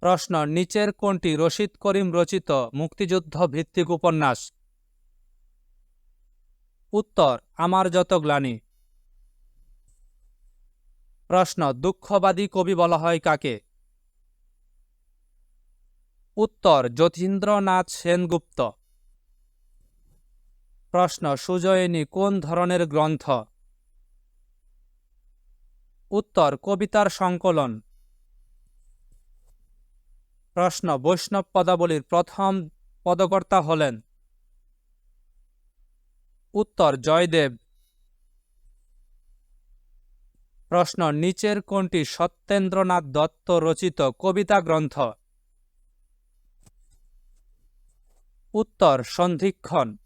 প্রশ্ন নিচের কোনটি রশিদ করিম রচিত মুক্তিযুদ্ধ ভিত্তিক উপন্যাস। উত্তর, আমার যত গ্লানি। প্রশ্ন, দুঃখবাদী কবি বলা হয় কাকে? উত্তর, যতীন্দ্রনাথ সেনগুপ্ত। প্রশ্ন, সুজয়িনী কোন ধরনের গ্রন্থ? উত্তর, কবিতার সংকলন। প্রশ্ন, বৈষ্ণব পদাবলীর প্রথম পদকর্তা হলেন। উত্তর, জয়দেব। প্রশ্ন, নিচের কোনটি সত্যেন্দ্রনাথ দত্ত রচিত কবিতা গ্রন্থ? উত্তর, সন্ধিক্ষণ।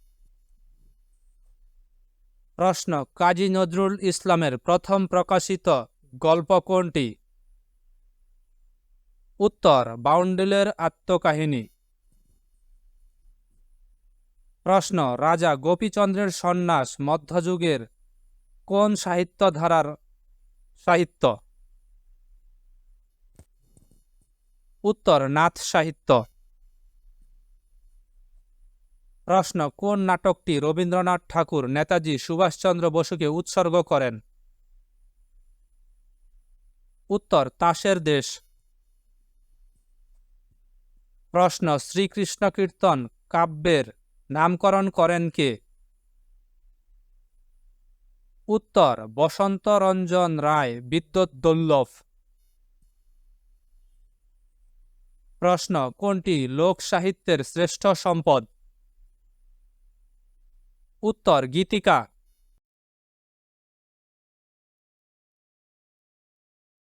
প্রশ্ন, কাজী নজরুল ইসলামের প্রথম প্রকাশিত গল্প কোনটি? উত্তর, বাউন্ডেলের আত্মকাহিনী। প্রশ্ন, রাজা গোপীচন্দ্রের সন্ন্যাস মধ্যযুগের কোন সাহিত্য ধারার সাহিত্য? উত্তর, নাথ সাহিত্য। প্রশ্ন, কোন নাটকটি রবীন্দ্রনাথ ঠাকুর, নেতাজি সুভাষচন্দ্র বসুকে উৎসর্গ করেন? উত্তর, তাসের দেশ। প্রশ্ন, শ্রীকৃষ্ণ কীর্তন কাব্যের নামকরণ করেন কে? উত্তর বসন্ত রঞ্জন রায়, বিদ্যুৎ দোল্লভ। প্রশ্ন, কোনটি লোক সাহিত্যের শ্রেষ্ঠ সম্পদ? উত্তর, গীতিকা।